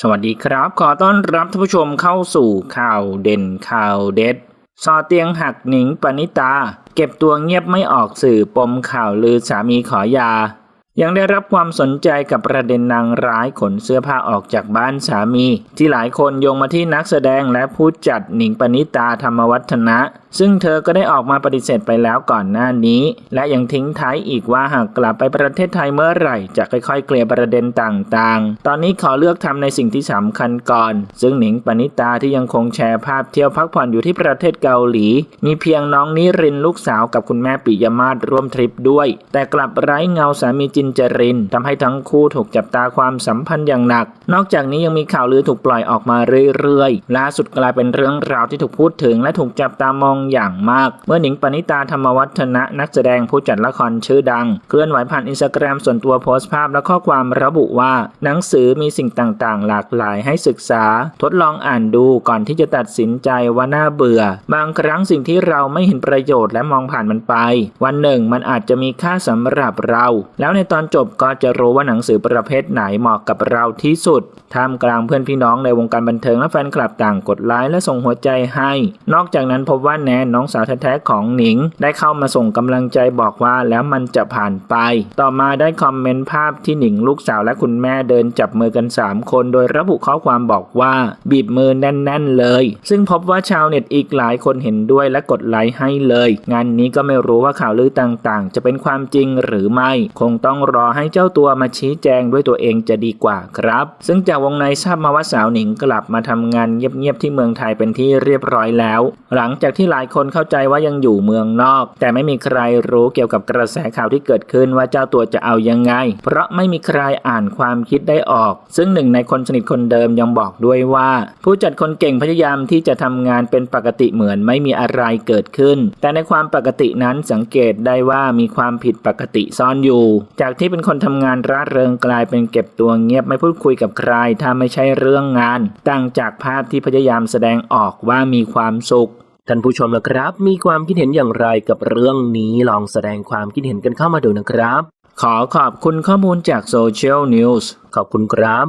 สวัสดีครับ ขอต้อนรับท่านผู้ชมเข้าสู่ข่าวเด่นข่าวเด็ดซอเตียงหักหนิงปณิตา เก็บตัวเงียบไม่ออกสื่อปมข่าวลือสามีขอยา ยังได้รับความสนใจกับประเด็นนางร้ายขนเสื้อผ้าออกจากบ้านสามี ที่หลายคนโยงมาที่นักแสดงและผู้จัดหนิงปณิตาธรรมวัฒนะ ซึ่งเธอก็ได้ออกมาปฏิเสธไปแล้วก่อนหน้านี้ และยังทิ้งท้ายอีกว่าหากกลับไปประเทศไทยเมื่อไหร่ จะค่อยๆ เคลียร์ประเด็นต่างๆ ตอนนี้ขอเลือกทำในสิ่งที่สำคัญก่อน ซึ่งหนิงปณิตาที่ยังคงแชร์ภาพเที่ยวพักผ่อนอยู่ที่ประเทศเกาหลี มีเพียงน้องนิรินลูกสาวกับคุณแม่ปิยมาศร่วมทริปด้วย แต่กลับไร้เงาสามีจินจรินทำให้ทั้งคู่ถูกจับตาความสัมพันธ์อย่างหนัก นอกจากนี้ยังมีข่าวลือถูกปล่อยออกมาเรื่อยๆ ล่าสุดกลายเป็นเรื่องราวที่ถูกพูดถึงและถูกจับตามองอย่างมาก เมื่อหนิงปณิตาธรรมวัฒนะนักแสดงผู้จัดละครชื่อดัง เคลื่อนไหวผ่านอินสตาแกรมส่วนตัวโพสต์ภาพและข้อความระบุว่า หนังสือมีสิ่งต่างๆ หลากหลายให้ศึกษา ทดลองอ่านดูก่อนที่จะตัดสินใจว่าน่าเบื่อ บางครั้งสิ่งที่เราไม่เห็นประโยชน์และมองผ่านมันไป วันหนึ่งมันอาจจะมีค่าสำหรับเรา แล้วในตอนอนจบก็จะรู้ว่าหนังสือประเภทไหนเหมาะกับเราที่สุดท่ามกลางเพื่อนพี่น้องในวงการบันเทิงและแฟนคลับต่างกดไลค์และส่งหัวใจให้ นอกจากนั้นพบว่าแนนน้องสาวแท้ๆของหนิง ได้เข้ามาส่งกำลังใจบอกว่าแล้วมันจะผ่านไป ต่อมาได้คอมเมนต์ภาพที่หนิงลูกสาวและคุณแม่เดินจับมือกัน 3 คนโดยระบุข้อความบอกว่า บีบมือแน่น ๆ เลย ซึ่งพบว่าชาวเน็ตอีกหลายคนเห็นด้วยและกดไลค์ให้เลย งานนี้ก็ไม่รู้ว่าข่าวลือต่างๆ จะเป็นความจริงหรือไม่ คงต้องรอให้เจ้าตัวมาชี้แจงด้วยตัวเองจะดีกว่าครับ ซึ่งจากวงในทราบมาว่าสาวหนิงกลับมาทำงานเงียบๆที่เมืองไทยเป็นที่เรียบร้อยแล้ว หลังจากที่หลายคนเข้าใจว่ายังอยู่เมืองนอก แต่ไม่มีใครรู้เกี่ยวกับกระแสข่าวที่เกิดขึ้นว่าเจ้าตัวจะเอายังไง เพราะไม่มีใครอ่านความคิดได้ออก ซึ่งหนึ่งในคนสนิทคนเดิมยังบอกด้วยว่า ผู้จัดคนเก่งพยายามที่จะทำงานเป็นปกติเหมือนไม่มีอะไรเกิดขึ้น แต่ในความปกตินั้นสังเกตได้ว่ามีความผิดปกติซ่อนอยู่ จากที่เป็นคนทำงานร่าเริงกลายเป็นเก็บตัวเงียบไม่พูดคุยกับใครถ้าไม่ใช่เรื่องงาน ต่างจากภาพที่พยายามแสดงออกว่ามีความสุขท่านผู้ชมนะครับ มีความคิดเห็นอย่างไรกับเรื่องนี้ลองแสดงความคิดเห็นกันเข้ามาดูนะครับ ขอขอบคุณข้อมูลจากโซเชียลนิวส์ขอบคุณครับ